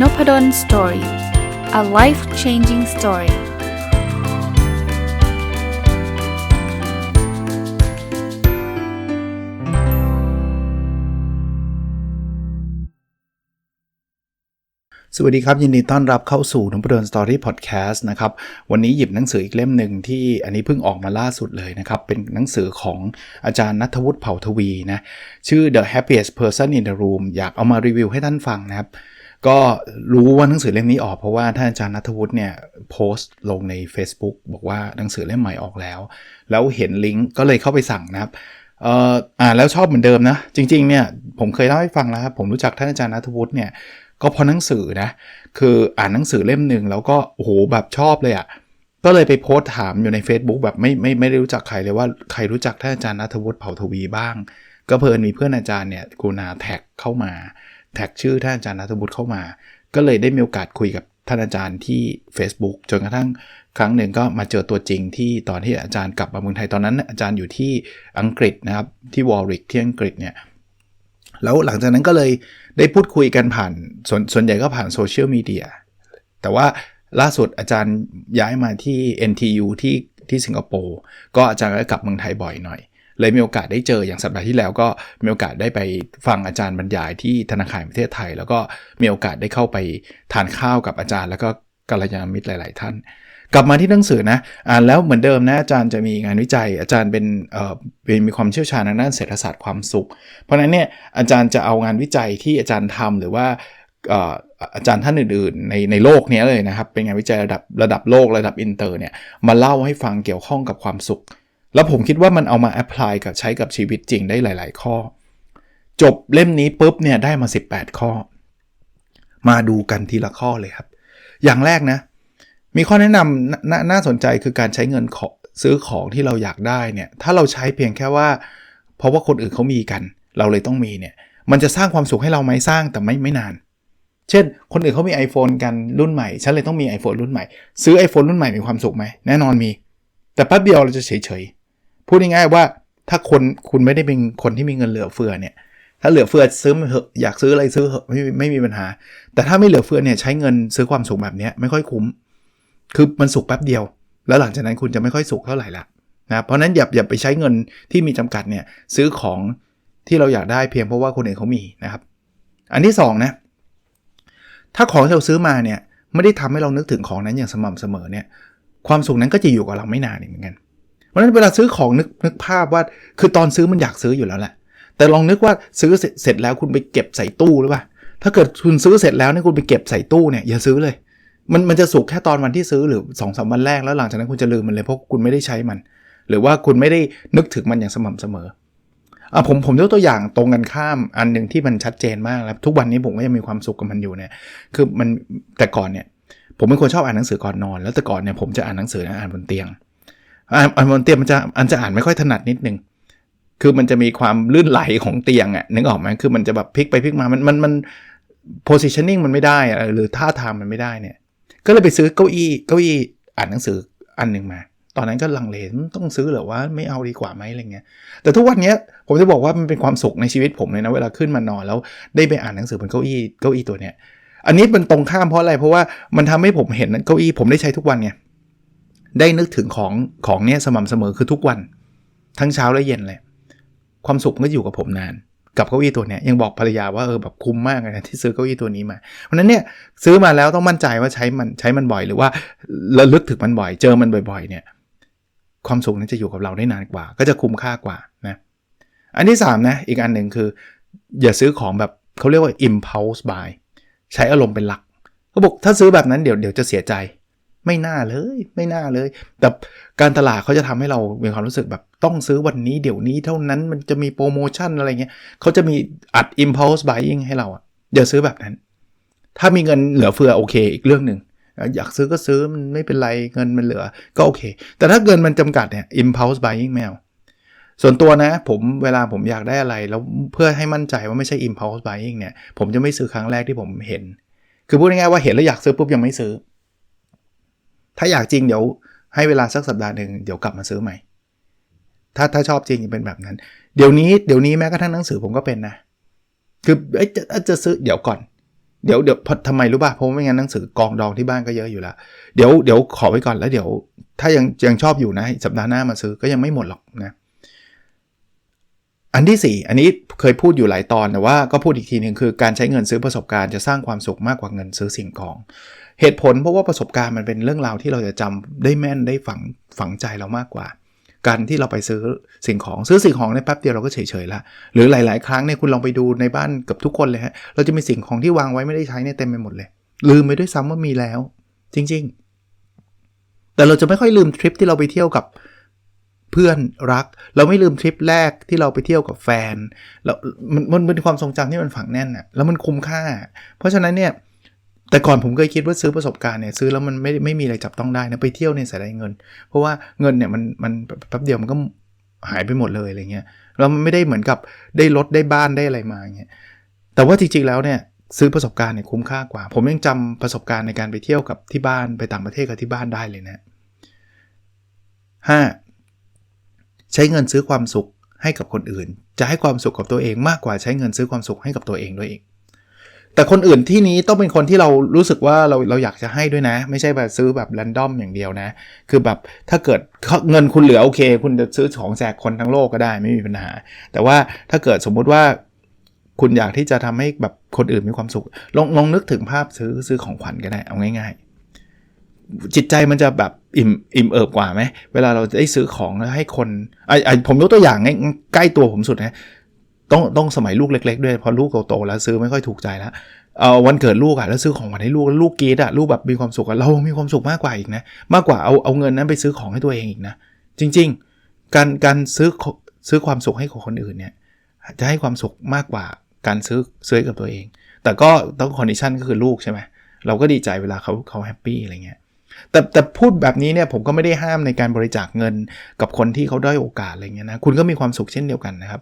n o p ด d o สตอรี่ a life changing story สวัสดีครับ ยินดีต้อนรับเข้าสู่นพดลสตอรี่พอดแคสต์นะครับ วันนี้หยิบหนังสืออีกเล่มหนึ่งที่อันนี้เพิ่งออกมาล่าสุดเลยนะครับ เป็นหนังสือของอาจารย์นัทวุฒิเผ่าทวีนะ ชื่อ The Happiest Person in the Room อยากเอามารีวิวให้ท่านฟังนะครับ ก็รู้ว่าหนังสือเล่มนี้ออกเพราะว่าท่านอาจารย์นัทวุฒิเนี่ยโพสต์ลงใน Facebook บอกว่าหนังสือเล่มใหม่ออกแล้ว แล้วเห็นลิงก์ก็เลยเข้าไปสั่งนะครับเอ่ออ่านแล้วชอบเหมือนเดิมนะ จริงๆเนี่ยผมเคยเล่าให้ฟังแล้วครับผมรู้จักท่านอาจารย์นัทวุฒิเนี่ยก็เพราะหนังสือนะคืออ่านหนังสือเล่มหนึ่งแล้วก็โอ้โหแบบชอบเลยอะ่ะก็เลยไปโพสต์ถามอยู่ใน Facebook แบบไม่ไม่ไม่ได้รู้จักใครเลยว่าใครรู้จักท่านอาจารย์นัทวุฒิเผ่าทวีบ้าง ก็เพลินมีเพื่อนอาจารย์เนี่ยกูนาแท็กเข้ามา แท็กชื่อท่านอาจารย์นัทบุตรเข้ามา ก็เลยได้มีโอกาสคุยกับท่านอาจารย์ที่ Facebook จนกระทั่งครั้งหนึ่งก็มาเจอตัวจริงที่ตอนที่อาจารย์กลับมาเมืองไทยตอนนั้น อาจารย์อยู่ที่อังกฤษนะครับที่วอริกที่อังกฤษเนี่ยแล้วหลังจากนั้นก็เลยได้พูดคุยกันผ่านสส่วนใหญ่ก็ผ่านโซเชียลมีเดียแต่ว่าล่าสุดอาจารย์ย้ายมาที่ NTU ที่ที่สิงคโปร์ก็อาจารย์ก็กลับเมืองไทยบ่อยหน่อย เลยมีโอกาสได้เจออย่างสัปดาห์ที่แล้วก็มีโอกาสได้ไปฟังอาจารย์บรรยายที่ธนาคารประเทศไทย แล้วก็มีโอกาสได้เข้าไปทานข้าวกับอาจารย์ แล้วก็กัลยาณมิตรหลาย ๆ ท่าน กลับมาที่หนังสือนะอ่านแล้วเหมือนเดิมนะอาจารย์จะมีงานวิจัย อาจารย์เป็นเอ่อเป็นมีความเชี่ยวชาญทางด้านเศรษฐศาสตร์ความสุข เพราะนั้นเนี่ยอาจารย์จะเอางานวิจัยที่อาจารย์ทำหรือว่าอาจารย์ท่านอื่นๆในในโลกนี้เลยนะครับ เป็นงานวิจัยระดับระดับโลกระดับอินเตอร์เนี่ยมาเล่าให้ฟังเกี่ยวข้องกับความสุข แล้วผมคิดว่ามันเอามาแอพพลายกับใช้กับชีวิตจริงได้หลาย ๆ ข้อ จบเล่มนี้ปุ๊บเนี่ยได้มา 18 ข้อ มาดูกันทีละข้อเลยครับ อย่างแรกนะ มีข้อแนะนำนน่าสนใจคือการใช้เงินซื้อของที่เราอยากได้เนี่ย ถ้าเราใช้เพียงแค่ว่า เพราะว่าคนอื่นเขามีกัน เราเลยต้องมีเนี่ย มันจะสร้างความสุขให้เราไหมสร้างแต่ไม่ไม่นาน เช่น คนอื่นเขามี iPhone กันรุ่นใหม่ ฉันเลยต้องมี iPhone รุ่นใหม่ ซื้อ iPhone รุ่นใหม่มีความสุขไหมแน่นอนมี แต่แป๊บเดียวเราจะเฉย พูดง่ายๆว่าถ้าคนคุณไม่ได้เป็นคนที่มีเงินเหลือเฟือเนี่ย ถ้าเหลือเฟือซื้อเถอะอยากซื้ออะไรซื้อเถอะไม่ไม่มีปัญหา แต่ถ้าไม่เหลือเฟือเนี่ยใช้เงินซื้อความสุขแบบนี้ไม่ค่อยคุ้ม คือมันสุขแป๊บเดียว แล้วหลังจากนั้นคุณจะไม่ค่อยสุขเท่าไหร่ละนะเพราะนั้นอย่าอย่าไปใช้เงินที่มีจำกัดเนี่ยซื้อของที่เราอยากได้เพียงเพราะว่าคนอื่นเขามีนะครับ อันที่2นะถ้าของที่เราซื้อมาเนี่ยไม่ได้ทำให้เรานึกถึงของนั้นอย่างสม่ำเสมอเนี่ยความสุขนั้นก็จะอยู่กับเราไม่นานเหมือนกัน เพราะฉะนั้นเวลาซื้อของนึกนึกภาพว่าคือตอนซื้อมันอยากซื้ออยู่แล้วแหละ แต่ลองนึกว่าซื้อเสร็จแล้วคุณไปเก็บใส่ตู้หรือเปล่าถ้าเกิดคุณซื้อเสร็จแล้วนี่คุณไปเก็บใส่ตู้เนี่ยอย่าซื้อเลย มันมันจะสุกแค่ตอนวันที่ซื้อหรือ2อสวันแรกแล้วหลังจากนั้นคุณจะลืมมันเลยเพราะคุณไม่ได้ใช้มัน หรือว่าคุณไม่ได้นึกถึงมันอย่างสม่ำเสมออะผมผมยกตัวอย่างตรงกันข้ามอันหนึ่งที่มันชัดเจนมากแล้วทุกวันนี้ผมก็ยังมีความสุขกับมันอยู่เนี่ยคือมันแต่ก่อนเนี่ยผมเป็นคนชอบอ่านหนังสือก่อนนอน แล้วแต่ก่อนเนี่ยผมจะอ่านหนังสือนะอ่านบนเตียง อ่านบนเตียงมันจะอันจะอ่านไม่ค่อยถนัดนิดนึงคือมันจะมีความลื่นไหลของเตียงอะนึกออกไหมคือมันจะแบบพลิกไปพลิกมามันมันมัน positioning มันไม่ได้อะหรือท่าทางมันไม่ได้เนี่ย ก็เลยไปซื้อเก้าอี้เก้าอี้อ่านหนังสืออันหนึ่งมา ตอนนั้นก็ลังเลต้องซื้อหรือว่าไม่เอาดีกว่าไหมอะไรเงี้ยแต่ทุกวันนี้ผมจะบอกว่ามันเป็นความสุขในชีวิตผมเลยนะเวลาขึ้นมานอนแล้วได้ไปอ่านหนังสือบนเก้าอี้เก้าอี้ตัวเนี้ยอันนี้เป็นตรงข้ามเพราะอะไรเพราะว่ามันทำให้ผมเห็นเก้าอี้ผมได้ใช้ทุกวันไง ได้นึกถึงของของเนี้ยสม่ำเสมอคือทุกวัน ทั้งเช้าและเย็นเลย ความสุขก็อยู่กับผมนาน กับเก้าอี้ตัวเนี้ยยังบอกภรรยาว่าเออแบบคุ้มมากเลยนะที่ซื้อเก้าอี้ตัวนี้มาเพราะนั้นเนี่ยซื้อมาแล้วต้องมั่นใจว่าใช้มันใช้มันบ่อยหรือว่าระลึกถึงมันบ่อย เจอมันบ่อย ๆ เนี่ย ความสุขนั้นจะอยู่กับเราได้นานกว่า ก็จะคุ้มค่ากว่านะอันที่3นะอีกอันหนึ่งคือ อย่าซื้อของแบบเขาเรียกว่า impulse buy ใช้อารมณ์เป็นหลักเขาบอกถ้าซื้อแบบนั้นเดี๋ยวเดี๋ยวจะเสียใจ ไม่น่าเลย ไม่น่าเลย แต่การตลาดเขาจะทำให้เรามีความรู้สึกแบบต้องซื้อวันนี้เดี๋ยวนี้เท่านั้นมันจะมีโปรโมชั่นอะไรเงี้ยเขาจะมีอัด impulse buying ให้เราอะอย่าซื้อแบบนั้น ถ้ามีเงินเหลือเฟือโอเคอีกเรื่องหนึ่งอยากซื้อก็ซื้อมันไม่เป็นไรเงินมันเหลือก็โอเค แต่ถ้าเงินมันจำกัดเนี่ย impulse buying ไม่เอาส่วนตัวนะผมเวลาผมอยากได้อะไร แล้วเพื่อให้มั่นใจว่าไม่ใช่ impulse buying เนี่ยผมจะไม่ซื้อครั้งแรกที่ผมเห็น คือพูดง่ายๆว่าเห็นแล้วอยากซื้อปุ๊บยังไม่ซื้อ ถ้าอยากจริงเดี๋ยวให้เวลาสักสัปดาห์หนึ่งเดี๋ยวกลับมาซื้อใหม่ ถ้าถ้าชอบจริงจะเป็นแบบนั้น เดี๋ยวนี้เดี๋ยวนี้แม้กระทั่งหนังสือผมก็เป็นนะ คือจะจะซื้อเดี๋ยวก่อน เดี๋ยวเดี๋ยวทำไมรู้ป่ะเพราะไม่งั้นหนังสือกองดองที่บ้านก็เยอะอยู่แล้วเดี๋ยวเดี๋ยวขอไว้ก่อนแล้วเดี๋ยว ถ้ายังยังชอบอยู่นะสัปดาห์หน้ามาซื้อก็ยังไม่หมดหรอกนะอันที่ 4 อันนี้เคยพูดอยู่หลายตอนแต่ว่าก็พูดอีกทีหนึ่งคือการใช้เงินซื้อประสบการณ์จะสร้างความสุขมากกว่าเงินซื้อสิ่งของ เหตุผลเพราะว่าประสบการณ์มันเป็นเรื่องราวที่เราจะจำได้แม่นได้ฝังฝังใจเรามากกว่า การที่เราไปซื้อสิ่งของซื้อสิ่งของในแป๊บเดียวเราก็เฉยๆละหรือหลาย ๆ ครั้งเนี่ยคุณลองไปดูในบ้านกับทุกคนเลยฮะเราจะมีสิ่งของที่วางไว้ไม่ได้ใช้เนี่ยเต็มไปหมดเลย ลืมไปด้วยซ้ำว่ามีแล้ว จริง ๆ แต่เราจะไม่ค่อยลืมทริปที่เราไปเที่ยวกับเพื่อนรัก เราไม่ลืมทริปแรกที่เราไปเที่ยวกับแฟนแล้วมันมันเป็นความทรงจำที่มันฝังแน่นอะแล้วมันคุ้มค่า เพราะฉะนั้นเนี่ย แต่ก่อนผมเคยคิดว่าซื้อประสบการณ์เนี่ยซื้อแล้วมันไม่ไม่มีอะไรจับต้องได้นะไปเที่ยวเนี่ยเสียดายเงิน เพราะว่าเงินเนี่ยมันมันแป๊บเดียวมันก็หายไปหมดเลยอะไรเงี้ยแล้วมันไม่ได้เหมือนกับได้รถได้บ้านได้อะไรมาเงี้ยแต่ว่าจริงๆแล้วเนี่ยซื้อประสบการณ์เนี่ยคุ้มค่ากว่า ผมยังจำประสบการณ์ในการไปเที่ยวกับที่บ้านไปต่างประเทศกับที่บ้านได้เลยนะห้าใช้เงินซื้อความสุขให้กับคนอื่น จะให้ความสุขกับตัวเองมากกว่าใช้เงินซื้อความสุขให้กับตัวเองด้วยเอง แต่คนอื่นที่นี้ต้องเป็นคนที่เรารู้สึกว่าเราเราอยากจะให้ด้วยนะ ไม่ใช่แบบซื้อแบบแรนดอมอย่างเดียวนะ คือแบบถ้าเกิดเงินคุณเหลือโอเค คุณจะซื้อของแจกคนทั้งโลกก็ได้ไม่มีปัญหา แต่ว่าถ้าเกิดสมมุติว่าคุณอยากที่จะทำให้แบบคนอื่นมีความสุข ลองลองนึกถึงภาพซื้อซื้อของขวัญก็ได้เอาง่าย ๆ จิตใจมันจะแบบอิ่มอิ่มเอิบกว่าไหมเวลาเราได้ซื้อของแล้วให้คนไอไอผมยกตัวอย่างใกล้ตัวผมสุดนะ ต้องต้องสมัยลูกเล็ก ๆ ด้วยพอลูกโตๆแล้วซื้อไม่ค่อยถูกใจแล้วเออวันเกิดลูกอะแล้วซื้อของขวัญให้ลูกลูกกีดอะลูกแบบมีความสุขอะเรามีความสุขมากกว่าอีกนะมากกว่าเอาเอาเงินนั้นไปซื้อของให้ตัวเองอีกนะจริง ๆ การการซื้อซื้อความสุขให้ของคนอื่นเนี่ยจะให้ความสุขมากกว่าการซื้อซื้อกับตัวเอง แต่ก็ต้องคอนดิชันก็คือลูกใช่ไหมเราก็ดีใจเวลาเขาเขาแฮปปี้อะไรเงี้ยแต่แต่พูดแบบนี้เนี่ยผมก็ไม่ได้ห้ามในการบริจาคเงินกับคนที่เขาด้อยโอกาสอะไรเงี้ยนะคุณก็มีความสุขเช่นเดียวกันนะครับ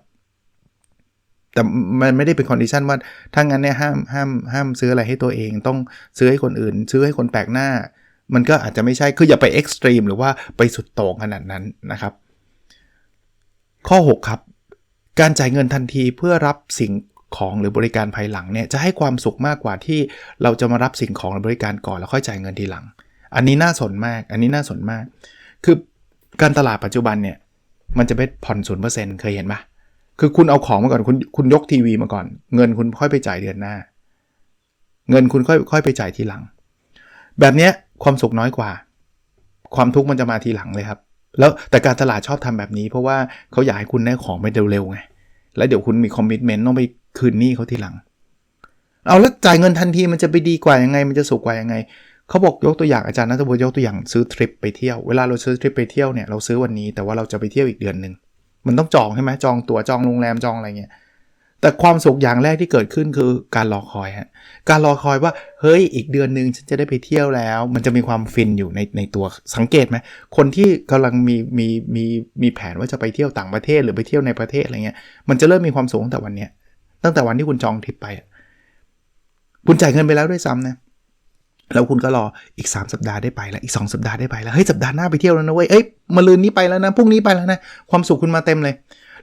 แต่มันไม่ได้เป็นคอนดิชันว่าถ้างั้นเนี่ยห้ามห้ามห้ามซื้ออะไรให้ตัวเองต้องซื้อให้คนอื่น ซื้อให้คนแปลกหน้า มันก็อาจจะไม่ใช่คืออย่าไปเอ็กซ์ตรีมหรือว่าไปสุดโต่งขนาดนั้นนะครับ ข้อ 6 ครับ การจ่ายเงินทันทีเพื่อรับสิ่งของหรือบริการภายหลังเนี่ยจะให้ความสุขมากกว่าที่เราจะมารับสิ่งของหรือบริการก่อนแล้วค่อยจ่ายเงินทีหลัง อันนี้น่าสนมาก อันนี้น่าสนมาก คือการตลาดปัจจุบันเนี่ยมันจะเป็นผ่อนศูนย์เปอร์เซ็นต์เคยเห็นปะ คือคุณเอาของมาก่อนคุณคุณยกทีวีมาก่อน เงินคุณค่อยไปจ่ายเดือนหน้า เงินคุณค่อยค่อยไปจ่ายทีหลัง แบบนี้ความสุขน้อยกว่า ความทุกข์มันจะมาทีหลังเลยครับ แล้วแต่การตลาดชอบทำแบบนี้ เพราะว่าเขาอยากให้คุณได้ของไปเร็วๆไงแล้วเดี๋ยวคุณมีคอมมิชเมนต์ต้องไปคืนหนี้เขาทีหลัง เอาแล้วจ่ายเงินทันทีมันจะไปดีกว่ายังไง มันจะสุขกว่ายังไงเขาบอกยกตัวอย่างอาจารย์นัทบุญยกตัวอย่างซื้อทริปไปเที่ยว เวลาเราซื้อทริปไปเที่ยวเนี่ยเราซื้อวันนี้แต่ว่าเราจะไปเที่ยวอีกเดือนหนึ่ง มันต้องจองใช่ไหมจองตัว๋วจองโรงแรมจองอะไรเงี้ยแต่ความสุขอย่างแรกที่เกิดขึ้นคือการรอคอยฮะการรอคอยว่าเฮ้ยอีกเดือนหนึ่งฉันจะได้ไปเที่ยวแล้ว มันจะมีความฟินอยู่ในในตัวสังเกตไหมคนที่กำลังมีมีมีมีแผนว่าจะไปเที่ยวต่างประเทศหรือไปเที่ยวในประเทศอะไรเงี้ยมันจะเริ่มมีความสุขตั้งแต่วันเนี้ยตั้งแต่วันที่คุณจองทริปไป คุณจ่ายเงินไปแล้วด้วยซ้ำนะ แล้วคุณก็รออีก 3 สัปดาห์ได้ไปแล้วอีก 2 สัปดาห์ได้ไปแล้วเฮ้ยสัปดาห์หน้าไปเที่ยวแล้วนะเว้ยเอ้ยมาลืนนี้ไปแล้วนะพรุ่งนี้ไปแล้วนะความสุขคุณมาเต็มเลย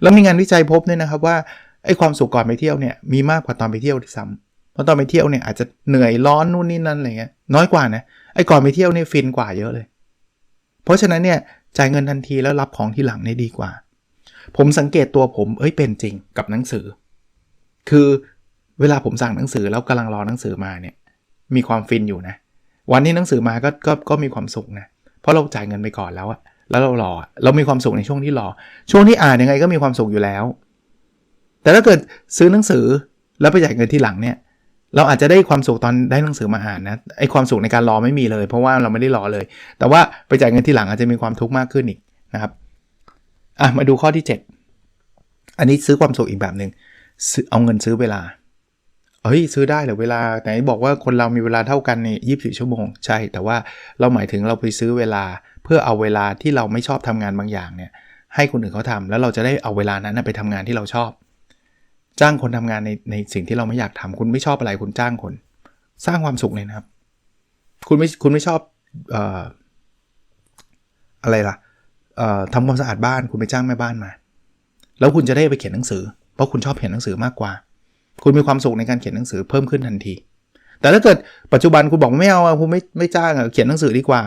แล้วมีงานวิจัยพบด้วยนะครับว่าไอ้ความสุขก่อนไปเที่ยวเนี่ยมีมากกว่าตอนไปเที่ยวซ้ำเพราะตอนไปเที่ยวเนี่ยอาจจะเหนื่อยร้อนนู่นนี่นั่นอะไรเงี้ยน้อยกว่านะไอ้ก่อนไปเที่ยวเนี่ยฟินกว่าเยอะเลย เพราะฉะนั้นเนี่ยจ่ายเงินทันทีแล้วรับของที่หลังเนี่ยดีกว่า ผมสังเกตตัวผมเอ้ยเป็นจริงกับหนังสือ คือเวลาผมสั่งหนังสือแล้วกำลังรอหนังสือมาเนี่ย มีความฟินอยู่นะ วันนี้หนังสือมาก็ก็ก็มีความสุขนะ เพราะเราจ่ายเงินไปก่อนแล้วอะแล้วเรารอเรามีความสุขในช่วงที่รอ ช่วงที่อ่านยังไงก็มีความสุขอยู่แล้ว แต่ถ้าเกิดซื้อหนังสือแล้วไปจ่ายเงินที่หลังเนี่ยเราอาจจะได้ความสุขตอนได้หนังสือมาอ่านนะไอความสุขในการรอไม่มีเลย เพราะว่าเราไม่ได้รอเลย แต่ว่าไปจ่ายเงินที่หลังอาจจะมีความทุกข์มากขึ้นอีกนะครับอะมาดูข้อที่ 7 อันนี้ซื้อความสุขอีกแบบหนึ่งเอาเงินซื้อเวลา เฮ้ยซื้อได้เหรอเวลาไหนบอกว่าคนเรามีเวลาเท่ากันในยี่สิบชั่วโมง ใช่ แต่ว่าเราหมายถึงเราไปซื้อเวลาเพื่อเอาเวลาที่เราไม่ชอบทำงานบางอย่างเนี่ยให้คนอื่นเขาทำแล้วเราจะได้เอาเวลานั้นไปทำงานที่เราชอบ จ้างคนทำงานในในสิ่งที่เราไม่อยากทำคุณไม่ชอบอะไรคุณจ้างคน สร้างความสุขเลยนะครับ คุณไม่คุณไม่ชอบอออะไรล่ะทำความสะอาดบ้านคุณไปจ้างแม่บ้านมา แล้วคุณจะได้ไปเขียนหนังสือ เพราะคุณชอบเขียนหนังสือมากกว่า คุณมีความสุขในการเขียนหนังสือเพิ่มขึ้นทันที แต่ถ้าเกิดปัจจุบันคุณบอกไม่เอาอะคุณไม่ไม่จ้างอะเขียนหนังสือดีกว่า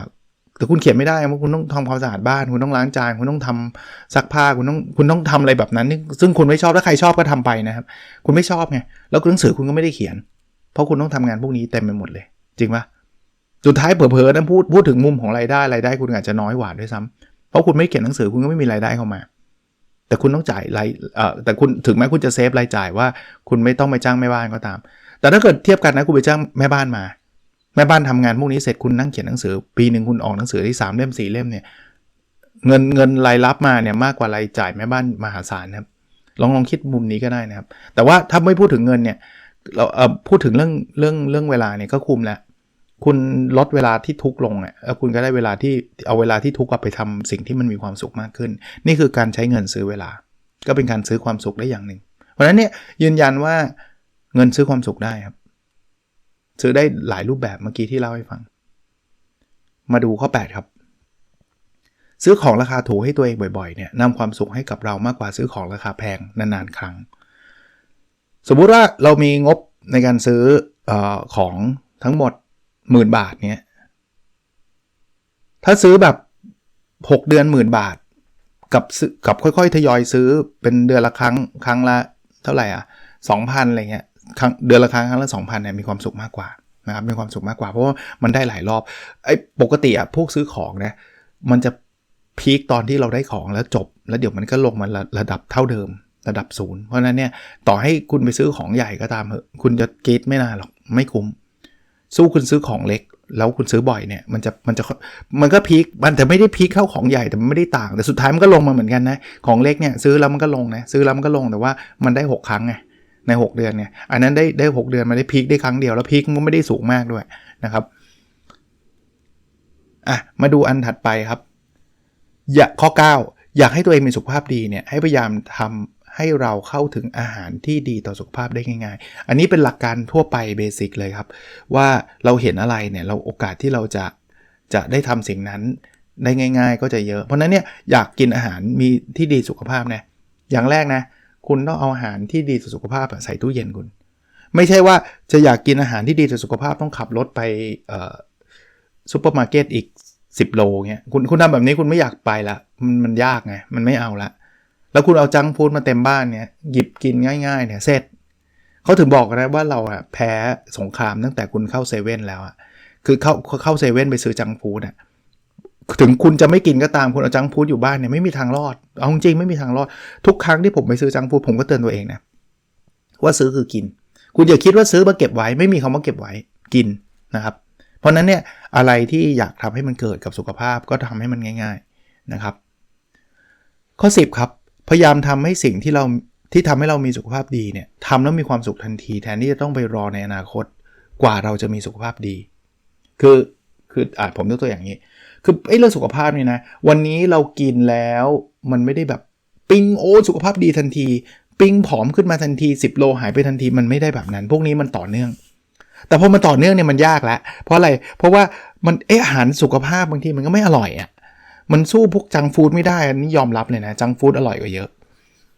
แต่คุณเขียนไม่ได้เพราะคุณต้องทำความสะอาดบ้าน คุณต้องล้างจานคุณต้องทำซักผ้าคุณต้องคุณต้องทำอะไรแบบนั้น ซึ่งคุณไม่ชอบถ้าใครชอบก็ทำไปนะครับ คุณไม่ชอบไงแล้วหนังสือคุณก็ไม่ได้เขียน เพราะคุณต้องทำงานพวกนี้เต็มไปหมดเลย จริงปะสุดท้ายเผลอๆนั้นพูดพูดถึงมุมของรายได้รายได้คุณอาจจะน้อยกว่าด้วยซ้ำเพราะคุณไม่เขียนหนังสือคุณก็ไม่มีรายได้เข้ามา แต่คุณต้องจ่ายรายแต่คุณถึงแม้คุณจะเซฟรายจ่ายว่า คุณไม่ต้องไปจ้างแม่บ้านก็ตาม แต่ถ้าเกิดเทียบกันนะคุณไปจ้างแม่บ้านมา แม่บ้านทำงานพวกนี้เสร็จคุณนั่งเขียนหนังสือ ปีหนึ่งคุณออกหนังสือที่สามเล่มสี่เล่มเนี่ยเงินเงินรายรับมาเนี่ยมากกว่ารายจ่ายแม่บ้านมหาศาลครับลองลองคิดมุมนี้ก็ได้นะครับ แต่ว่าถ้าไม่พูดถึงเงินเนี่ยเราเพูดถึงเรื่องเรื่องเรื่องเวลาเนี่ยก็คุมแล้ว คุณลดเวลาที่ทุกข์ลงอะแล้วคุณก็ได้เวลาที่เอาเวลาที่ทุกข์ไปทำสิ่งที่มันมีความสุขมากขึ้น นี่คือการใช้เงินซื้อเวลา ก็เป็นการซื้อความสุขได้อย่างหนึ่ง เพราะฉะนั้นเนี่ยยืนยันว่าเงินซื้อความสุขได้ครับ ซื้อได้หลายรูปแบบเมื่อกี้ที่เล่าให้ฟัง มาดูข้อ 8 ครับ ซื้อของราคาถูกให้ตัวเองบ่อยๆเนี่ยนำความสุขให้กับเรามากกว่าซื้อของราคาแพงนานๆครั้ง สมมุติว่าเรามีงบในการซื้ออของทั้งหมด หมื่นบาทเนี่ยถ้าซื้อแบบ 6 เดือนหมื่นบาท กับกับค่อยๆ ทยอยซื้อเป็นเดือนละครั้งครั้งละเท่าไหร่อะสองพันอะไรเงี้ยครั้งเดือนละครั้งครั้งละสองพันเนี่ยมีความสุขมากกว่านะครับมีความสุขมากกว่าเพราะว่ามันได้หลายรอบไอ้ปกติอะพวกซื้อของนะมันจะพีคตอนที่เราได้ของแล้วจบ แล้วเดี๋ยวมันก็ลงมาระระดับเท่าเดิมระดับศูนย์เพราะนั้นเนี่ยต่อให้คุณไปซื้อของใหญ่ก็ตามเถอะคุณจะกรีดไม่นานหรอกไม่คุ้ม สู้คุณซื้อของเล็ก แล้วคุณซื้อบ่อยเนี่ยมันจะมันจะมันก็พีคมันแต่ไม่ได้พีคเข้าของใหญ่แต่มันไม่ได้ต่าง แต่สุดท้ายมันก็ลงมาเหมือนกันนะของเล็กเนี่ยซื้อแล้วมันก็ลงนะซื้อแล้วมันก็ลงแต่ว่ามันได้ 6 ครั้งไงใน 6 เดือนเนี่ยอันนั้นได้ได้ 6 เดือนมันได้พีคได้ครั้งเดียวแล้วพีคมันไม่ได้สูงมากด้วยนะครับอะมาดูอันถัดไปครับ อย่าข้อ 9 อยากให้ตัวเองมีสุขภาพดีเนี่ยให้พยายามทำ ให้เราเข้าถึงอาหารที่ดีต่อสุขภาพได้ง่าย ๆ อันนี้เป็นหลักการทั่วไปเบสิกเลยครับ ว่าเราเห็นอะไรเนี่ยเราโอกาสที่เราจะจะได้ทำสิ่งนั้นได้ง่าย ๆ ก็จะเยอะ เพราะนั้นเนี่ยอยากกินอาหารมีที่ดีสุขภาพนะอย่างแรกนะ คุณต้องเอาอาหารที่ดีต่อสุขภาพใส่ตู้เย็นคุณ ไม่ใช่ว่าจะอยากกินอาหารที่ดีต่อสุขภาพต้องขับรถไปซูเปอร์มาร์เก็ตอีก 10 โลเงี้ยคุณคุณทำแบบนี้คุณไม่อยากไปละมันมันยากไงมันไม่เอาละ แล้วคุณเอาจังฟูดมาเต็มบ้านเนี่ยหยิบกินง่ายๆเนี่ยเสร็จเขาถึงบอกนะว่าเราอะแพ้สงครามตั้งแต่คุณเข้าเซเว่นแล้วอะคือเข้าเข้าเซเว่นไปซื้อจังฟูดอะถึงคุณจะไม่กินก็ตามคุณเอาจังฟูดอยู่บ้านเนี่ยไม่มีทางรอดเอาจริงไม่มีทางรอดทุกครั้งที่ผมไปซื้อจังฟูดผมก็เตือนตัวเองนะว่าซื้อคือกิน คุณอย่าคิดว่าซื้อมาเก็บไว้ไม่มีคำว่าเก็บไว้กินนะครับ เพราะนั้นเนี่ยอะไรที่อยากทำให้มันเกิดกับสุขภาพก็ทำให้มันง่าย ๆนะครับ ข้อ 10 ครับ พยายามทำให้สิ่งที่เราที่ทำให้เรามีสุขภาพดีเนี่ยทำแล้วมีความสุขทันที แทนที่จะต้องไปรอในอนาคตกว่าเราจะมีสุขภาพดี คือคืออ่าผมยกตัวอย่างนี้ คือไอ้เรื่องสุขภาพนี่นะวันนี้เรากินแล้วมันไม่ได้แบบปิ้งโอ้สุขภาพดีทันที ปิ้งผอมขึ้นมาทันที 10 โลหายไปทันทีมันไม่ได้แบบนั้น พวกนี้มันต่อเนื่อง แต่พอมันต่อเนื่องเนี่ยมันยากแล้วเพราะอะไรเพราะว่ามันเอออาหารสุขภาพบางทีมันก็ไม่อร่อยอะ่ะ มันสู้พวกจังฟู้ดไม่ได้อันนี้ยอมรับเลยนะจังฟู้ดอร่อยกว่าเยอะ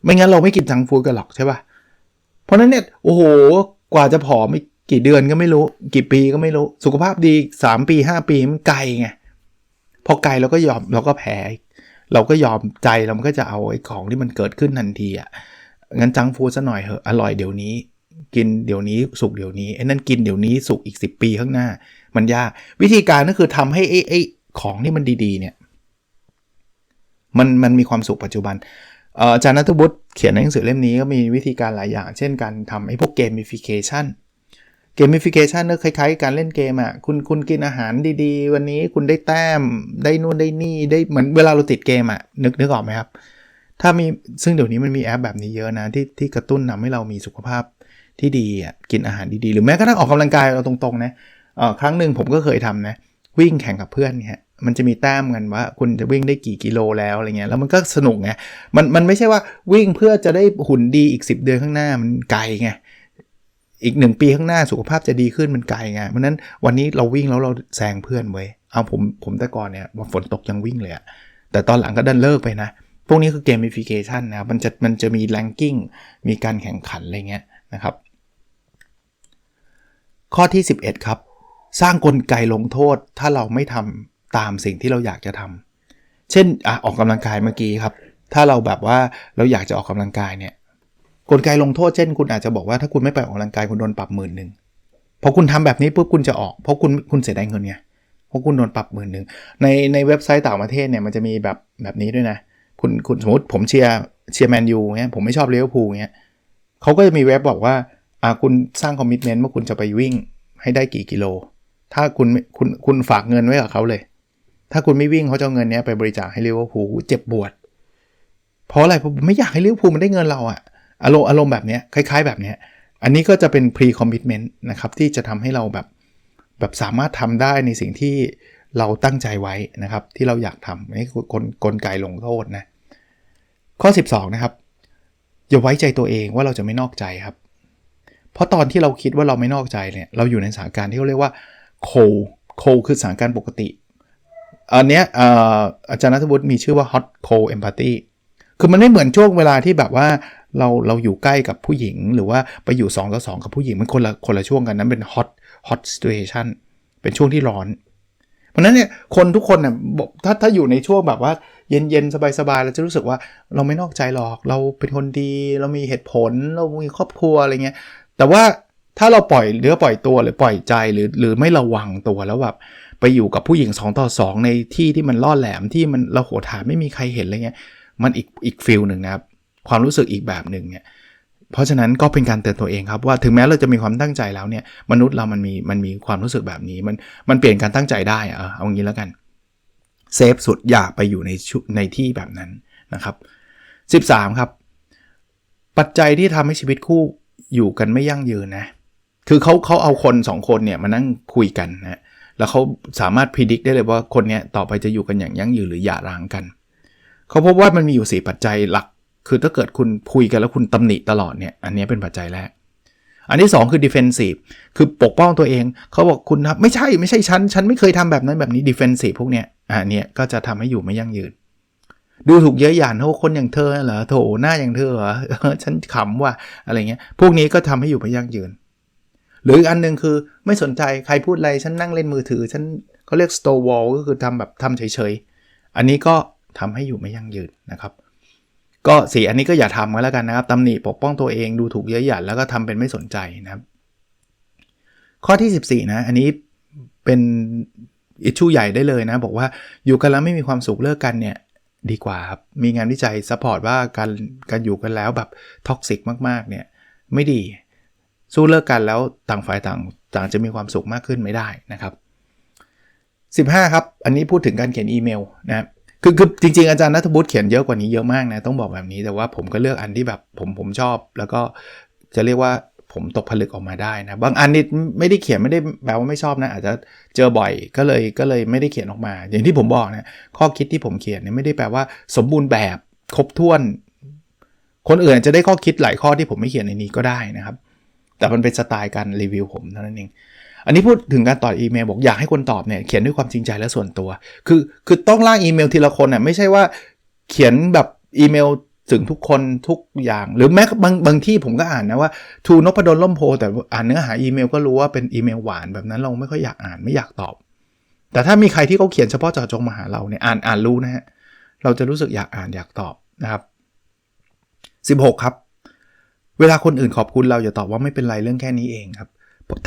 ไม่งั้นเราไม่กินจังฟู้ดกันหรอกใช่ปะ่ะเพราะนั้นเนี่ยโอ้โหกว่าจะผอมกกี่เดือนก็ไม่รู้ กี่ปีก็ไม่รู้ สุขภาพดี 3 ปี 5 ปีมันไกลไงพอไกลเราก็ยอมเราก็แพ้เราก็ยอมใจเรามันก็จะเอาไอ้ของที่มันเกิดขึ้นทันทีอะ่ะงั้นจังฟู้ดซะหน่อยเหอะอร่อยเดี๋ยวนี้ กินเดี๋ยวนี้สุกเดี๋ยวนี้ไอ้นั่นกินเดี๋ยวนี้สุกอีก 10 ปีข้างหน้า มันยากวิธีการก็คือทำให้ไอ้ไอ้ของที่มันดีๆเนี่ย มันมันมีความสุขปัจจุบันอาจารย์นัทบุตรเขียนในหนังสือเล่มนี้ก็มีวิธีการหลายอย่าง เช่นการทำไอ้พวกเกมฟิเคชันเกมฟิเคชันก็คล้ายๆการเล่นเกมอะคุณคุณกินอาหารดีๆ วันนี้คุณได้แต้มได้นู่นได้นี่ได้เหมือนเวลาเราติดเกมอะนึกนึกออกไหมครับ ถ้ามีซึ่งเดี๋ยวนี้มันมีแอปแบบนี้เยอะนะที่ที่กระตุ้นทาให้เรามีสุขภาพที่ดีอะกินอาหารดีๆ หรือแม้กระทั่งออกกำลังกายเราตรงๆนะเออครั้งหนึ่งผมก็เคยทำนะวิ่งแข่งกับเพื่อนเนี่ย มันจะมีแต้มกันว่า คุณจะวิ่งได้กี่กิโลแล้วอะไรเงี้ยแล้วมันก็สนุกไงมันมันไม่ใช่ว่าวิ่งเพื่อจะได้หุ่นดีอีก 10 เดือนข้างหน้ามันไกลไงอีกหนึ่งปีข้างหน้าสุขภาพจะดีขึ้นมันไกลไงเพราะนั้นวันนี้เราวิ่งแล้วเราแซงเพื่อนไว้เอาผมผมแต่ก่อนเนี่ยฝนตกยังวิ่งเลยอะแต่ตอนหลังก็ดันเลิกไปนะ พวกนี้คือเกมฟิเคชันนะครับมันจะมันจะมีแรงกิ้งมีการแข่งขันอะไรเงี้ยนะครับ ข้อที่ 11 ครับ สร้างกลไกลงโทษถ้าเราไม่ทำ ตามสิ่งที่เราอยากจะทำเช่นอออกกำลังกายเมื่อกี้ครับ ถ้าเราแบบว่าเราอยากจะออกกำลังกายเนี่ยกลไกลงโทษเช่น คุณอาจจะบอกว่าถ้าคุณไม่ไปออกกำลังกายคุณโดนปรับหมื่นหนึ่งพอคุณทำแบบนี้ปุ๊บคุณจะออก เพราะคุณคุณเสียดายเงินไงเพราะคุณโดนปรับหมื่นหนึ่งในในเว็บไซต์ต่างประเทศเนี่ยมันจะมีแบบแบบนี้ด้วยนะคุณคุณสมมติผมเชียร์เชียร์แมนยูเงี้ยผมไม่ชอบเลี้ยวภูเงี้ยเขาก็จะมีเว็บบอกว่าอ่าคุณสร้างคอมมิชเมนต์ว่าคุณจะไปวิ่งให้ได้กี่กิโล ถ้าคุณคุณคุณฝากเงินไว้กับเขาเลย ถ้าคุณไม่วิ่งเขาจะเอาเงินนี้ไปบริจาคให้ลิเวอร์พูลเจ็บปวด เพราะอะไรผมไม่อยากให้ลิเวอร์พูลมันได้เงินเราอะอารมณ์อารมณ์แบบนี้คล้าย ๆ แบบนี้อันนี้ก็จะเป็น pre commitment นะครับที่จะทำให้เราแบบแบบสามารถทำได้ในสิ่งที่เราตั้งใจไว้นะครับ ที่เราอยากทำนี่คือกลกลไกลงโทษนะข้อ 12 นะครับ อย่าไว้ใจตัวเองว่าเราจะไม่นอกใจครับ เพราะตอนที่เราคิดว่าเราไม่นอกใจเนี่ยเราอยู่ในสถานการณ์ที่เขาเรียกว่าโคโคคือสถานการณ์ปกติ อันเนี้ยอาจารย์นัทวุฒิมีชื่อว่า hot cold empathy คือมันไม่เหมือนช่วงเวลาที่แบบว่าเราเราอยู่ใกล้กับผู้หญิง หรือว่าไปอยู่2ต่อ2กับผู้หญิงมันคนละคนละช่วงกันนั้นเป็น hot hot situation เป็นช่วงที่ร้อน เพราะนั้นเนี่ยคนทุกคนเนี่ยถ้าถ้าอยู่ในช่วงแบบว่าเย็นเย็นสบายสบายเราจะรู้สึกว่าเราไม่นอกใจหรอก เราเป็นคนดี เรามีเหตุผล เรามีครอบครัวอะไรเงี้ยแต่ว่าถ้าเราปล่อยเรือปล่อยตัวหรือปล่อยใจหรือหรือไม่ระวังตัวแล้วแบบ ไปอยู่กับผู้หญิง 2 ต่อ 2 ในที่ที่มันล่อแหลมที่มันเราโหฐานไม่มีใครเห็นอะไรเงี้ยมันอีกอีกฟิลหนึ่งนะครับ ความรู้สึกอีกแบบหนึ่งเนี่ยเพราะฉะนั้นก็เป็นการเตือนตัวเองครับว่าถึงแม้เราจะมีความตั้งใจแล้วเนี่ยมนุษย์เรามันมีมันมีความรู้สึกแบบนี้ มันมันเปลี่ยนการตั้งใจได้อะเอางี้แล้วกันเซฟสุดอย่าไปอยู่ในในที่แบบนั้นนะครับ 13 ครับ ปัจจัยที่ทำให้ชีวิตคู่อยู่กันไม่ยั่งยืนนะคือเขาเขาเอาคน 2 คนเนี่ยมานั่งคุยกันนะ แล้วเขาสามารถพิจิตรได้เลยว่าคนเนี้ยต่อไปจะอยู่กันอย่างยั่งยืนหรือหย่าร้างกัน เขาพบว่ามันมีอยู่ 4 ปัจจัยหลัก คือถ้าเกิดคุณคุยกันแล้วคุณตำหนิตลอดเนี่ย อันนี้เป็นปัจจัยแรก อันที่ 2 คือ defensive คือปกป้องตัวเอง เขาบอกคุณครับไม่ใช่ไม่ใช่ฉัน ฉันไม่เคยทำแบบนั้นแบบนี้ defensive พวกเนี้ยอันนี้ก็จะทำให้อยู่ไม่ยั่งยืน ดูถูกเยอะหยานโอ้คนอย่างเธอเหรอโถหน้าอย่างเธอเหรอฉันขำว่าอะไรเงี้ยพวกนี้ก็ทำให้อยู่ไม่ยั่งยืน หรืออีกอันหนึ่งคือไม่สนใจใครพูดอะไรฉันนั่งเล่นมือถือ ฉันเขาเรียก store wall ก็คือทำแบบทำเฉยๆ อันนี้ก็ทำให้อยู่ไม่ยั่งยืนนะครับ ก็สีอันนี้ก็อย่าทำกันแล้วกันนะครับตำหนิปกป้องตัวเองดูถูกเยอะหยันแล้วก็ทำเป็นไม่สนใจนะครับข้อที่ 14 นะ อันนี้เป็นอิชชูใหญ่ได้เลยนะ บอกว่าอยู่กันแล้วไม่มีความสุขเลิกกันเนี่ยดีกว่าครับมีงานวิจัยซัพพอร์ตว่าการการอยู่กันแล้วแบบท็อกซิกมากๆเนี่ยไม่ดี สู้เลิกกันแล้วต่างฝ่ายต่างต่างจะมีความสุขมากขึ้นไม่ได้นะครับ 15 ครับ อันนี้พูดถึงการเขียนอีเมลนะคือคือจริงๆอาจารย์นัทบุตรเขียนเยอะกว่านี้เยอะมากนะต้องบอกแบบนี้แต่ว่าผมก็เลือกอันที่แบบผมผมชอบ แล้วก็จะเรียกว่าผมตกผลึกออกมาได้นะบางอันนี่ไม่ได้เขียนไม่ได้แปลว่าไม่ชอบนะอาจจะเจอบ่อยก็เลยก็เลยไม่ได้เขียนออกมา อย่างที่ผมบอกนะข้อคิดที่ผมเขียนเนี่ยไม่ได้แปลว่าสมบูรณ์แบบครบถ้วน คนอื่นจะได้ข้อคิดหลายข้อที่ผมไม่เขียนในนี้ก็ได้นะครับ แต่มันเป็นสไตล์การรีวิวผมเท่านั้นเอง อันนี้พูดถึงการตอบอีเมลบอกอยากให้คนตอบเนี่ยเขียนด้วยความจริงใจและส่วนตัว คือคือต้องล่างอีเมลทีละคนอะไม่ใช่ว่าเขียนแบบอีเมลถึงทุกคนทุกอย่าง หรือแม้บางบางที่ผมก็อ่านนะว่าทูนพดลล่มโพ แต่อ่านเนื้อหาอีเมลก็รู้ว่าเป็นอีเมลหวานแบบนั้นเราไม่ค่อยอยากอ่านไม่อยากตอบ แต่ถ้ามีใครที่เขาเขียนเฉพาะเจาะจงมาหาเราเนี่ยอ่านอ่านรู้นะฮะเราจะรู้สึกอยากอ่านอยากตอบนะครับ 16 ครับ เวลาคนอื่นขอบคุณเราอย่าตอบว่าไม่เป็นไรเรื่องแค่นี้เองครับ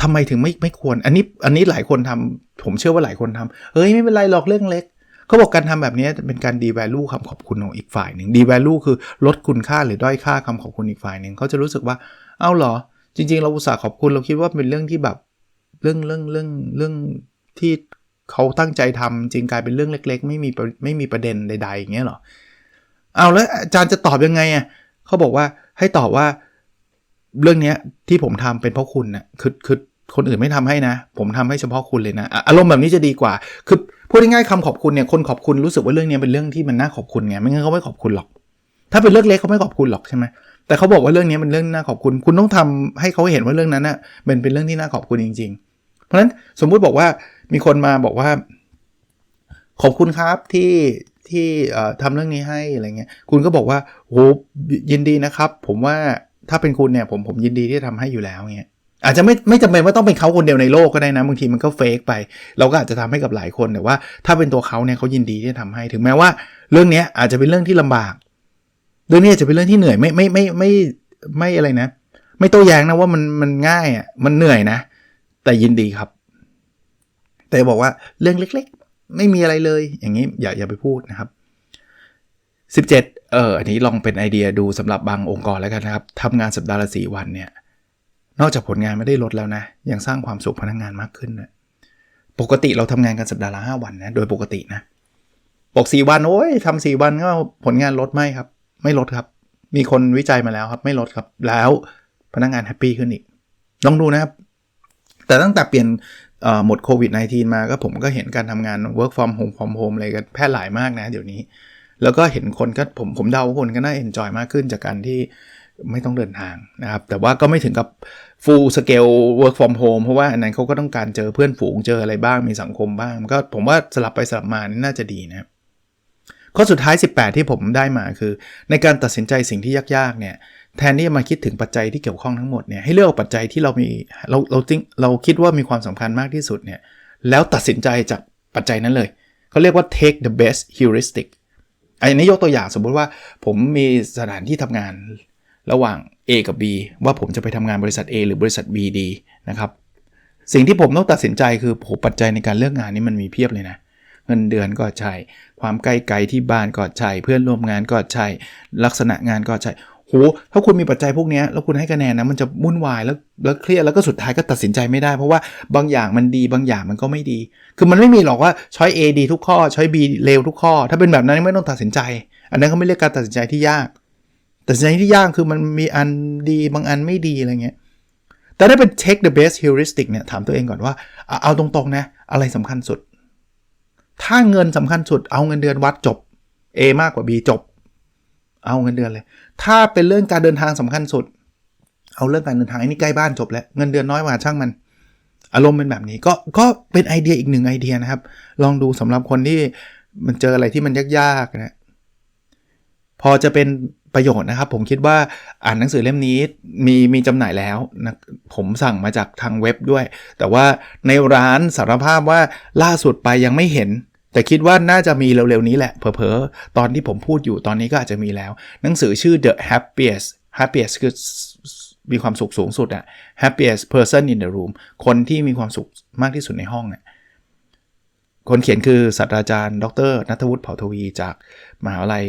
ทำไมถึงไม่ไม่ควร อันนี้อันนี้หลายคนทำผมเชื่อว่าหลายคนทำเฮ้ยไม่เป็นไรหรอกเรื่องเล็กเขาบอกการทำแบบนี้เป็นการดีแวลูคำขอบคุณของอีกฝ่ายหนึ่งดีแวลูคือลดคุณค่าหรือด้อยค่าคำขอบคุณอีกฝ่ายหนึ่งเขาจะรู้สึกว่าเอ้าหรอ จริง ๆ เราอุตส่าห์ขอบคุณเราคิดว่าเป็นเรื่องที่แบบเรื่องเรื่องเรื่องเรื่องที่เขาตั้งใจทำจริงกลายเป็นเรื่องเล็ก ๆ ไม่มีไม่มีประเด็นใดๆอย่างเงี้ยหรอเอาแล้วอาจารย์จะตอบยังไงอะเขาบอกว่าให้ตอบว่า เรื่องนี้ที่ผมทำเป็นเพราะคุณนะ่ะคือคือคนอื่นไม่ทำให้นะ ผมทำให้เฉพาะคุณเลยนะ อารมณ์แบบนี้จะดีกว่า คือพูดง่ายๆคำขอบคุณเนี่ยคนขอบคุณรู้สึกว่าเรื่องนี้เป็นเรื่องที่มันน่าขอบคุณไงไม่งั้นเขาไม่ขอบคุณหรอก ถ้าเป็นเรื่องเล็กเขาไม่ขอบคุณหรอกใช่ไหมแต่เขาบอกว่าเรื่องนี้เป็นเรื่องน่าขอบคุณ คุณต้องทำให้เขาเห็นว่าเรื่องนั้นนะ่ะเป็นเป็นเรื่องที่น่าขอบคุณจริง ๆ เพราะฉะนั้นสมมุติบอกว่ามีคนมาบอกว่า ขอบคุณครับที่ที่ทำเรื่องนี้ให้อะไรเงี้ยคุณก็บอกว่าโหยินดีนะครับ ผมว่า ถ้าเป็นคุณเนี่ยผมผมยินดีที่จะทำให้อยู่แล้วเงี้ยอาจจะไม่ไม่จำเป็นว่าต้องเป็นเขาคนเดียวในโลกก็ได้นะบางทีมันก็เฟกไป เราก็อาจจะทำให้กับหลายคนแต่ว่าถ้าเป็นตัวเขาเนี่ยเขายินดีที่จะทำให้ถึงแม้ว่า เรื่องนี้อาจจะเป็นเรื่องที่ลำบาก เรื่องนี้อาจจะเป็นเรื่องที่เหนื่อยไม่ไม่ไม่ไม่ไม่อะไรนะ ไม่โต้แย้งนะว่ามันมันง่ายอะมันเหนื่อยนะ แต่ยินดีครับ แต่บอกว่าเรื่องเล็ก ๆ ไม่มีอะไรเลย อย่างนี้อย่าอย่าไปพูดนะครับ 17 เอออันนี้ลองเป็นไอเดียดูสำหรับบางองค์กรแล้วกันนะครับทำงานสัปดาห์ละสี่วันเนี่ย นอกจากผลงานไม่ได้ลดแล้วนะ ยังสร้างความสุขพนักงงานมากขึ้นนะปกติเราทำงานกันสัปดาห์ละห้าวันนะ โดยปกตินะปกสี่วัน โอ้ยทำสี่วันก็ผลงานลดไหมครับ ไม่ลดครับ มีคนวิจัยมาแล้วครับ ไม่ลดครับ แล้วพนักงานแฮปปี้ขึ้นอีก ลองดูนะครับ แต่ตั้งแต่เปลี่ยนหมดโควิด -19 มาก็ผมก็เห็นการทำงาน work from home from home อะไรกันแพร่หลายมากนะ เดี๋ยวนี้ แล้วก็เห็นคนก็ผมผมเดาว่าคนก็น่าเอนจอยมากขึ้นจากการที่ไม่ต้องเดินทางนะครับ แต่ว่าก็ไม่ถึงกับ full scale work from home เพราะว่าอันนั้นเขาก็ต้องการเจอเพื่อนฝูงเจออะไรบ้างมีสังคมบ้าง ก็ผมว่าสลับไปสลับมานี่น่าจะดีนะครับข้อสุดท้าย 18 ที่ผมได้มาคือ ในการตัดสินใจสิ่งที่ยากๆเนี่ยแทนที่จะมาคิดถึงปัจจัยที่เกี่ยวข้องทั้งหมดเนี่ยให้เลือกปัจจัยที่เรามีเราเราจริงเราคิดว่ามีความสำคัญมากที่สุดเนี่ยแล้วตัดสินใจจากปัจจัยนั้นเลยเขาเรียกว่า take the best heuristic อันนี้ยกตัวอย่างสมมุติว่าผมมีสถานที่ทำงานระหว่าง A กับ B ว่าผมจะไปทำงานบริษัท A หรือบริษัท B ดีนะครับ สิ่งที่ผมต้องตัดสินใจคือผมปัจจัยในการเลือกงานนี้มันมีเพียบเลยนะเงินเดือนก็ใช่ ความใกล้ไกลที่บ้านก็ใช่ เพื่อนร่วมงานก็ใช่ ลักษณะงานก็ใช่ โหถ้าคุณมีปัจจัยพวกนี้แล้วคุณให้คะแนนนะมันจะวุ่นวายแล้วแล้วเครียดแล้วก็สุดท้ายก็ตัดสินใจไม่ได้ เพราะว่าบางอย่างมันดีบางอย่างมันก็ไม่ดี คือมันไม่มีหรอกว่าช้อย A ดีทุกข้อช้อย B เลวทุกข้อ ถ้าเป็นแบบนั้นไม่ต้องตัดสินใจ อันนั้นเขาไม่เรียกการตัดสินใจที่ยากตัดสินใจที่ยากคือมันมีอันดีบางอันไม่ดีอะไรเงี้ยแต่ถ้าเป็น take the best heuristic เนี่ยถามตัวเองก่อนว่าเอาตรงๆนะอะไรสำคัญสุด ถ้าเงินสำคัญสุดเอาเงินเดือนวัดจบ A มากกว่า B จบ เอาเงินเดือนเลย ถ้าเป็นเรื่องการเดินทางสำคัญสุด เอาเรื่องการเดินทางอันนี้ใกล้บ้านจบแล้ว เงินเดือนน้อยกว่าช่างมัน อารมณ์เป็นแบบนี้ก็ก็เป็นไอเดียอีกหนึ่งไอเดียนะครับ ลองดูสำหรับคนที่มันเจออะไรที่มันยากๆนะพอจะเป็นประโยชน์นะครับ ผมคิดว่าอ่านหนังสือเล่มนี้มีมีจำหน่ายแล้วนะผมสั่งมาจากทางเว็บด้วย แต่ว่าในร้านสารภาพว่าล่าสุดไปยังไม่เห็น แต่คิดว่าน่าจะมีเร็วๆนี้แหละ เผลอๆ ตอนที่ผมพูดอยู่ตอนนี้ก็อาจจะมีแล้ว หนังสือชื่อ The Happiest Happiest คือมีความสุขสูงสุดอะ Happiest Person in the Room คนที่มีความสุขมากที่สุดในห้องเนี่ยคนเขียนคือศาสตราจารย์ ดรนัทวุฒิเผ่าทวี จากมหาวิทยาลัย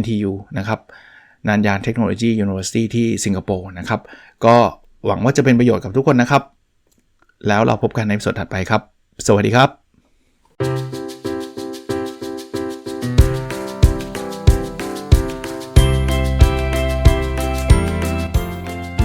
NTU นะครับ นานยานเทคโนโลยี University ที่สิงคโปร์นะครับ ก็หวังว่าจะเป็นประโยชน์กับทุกคนนะครับ แล้วเราพบกันในสดถัดไปครับ สวัสดีครับ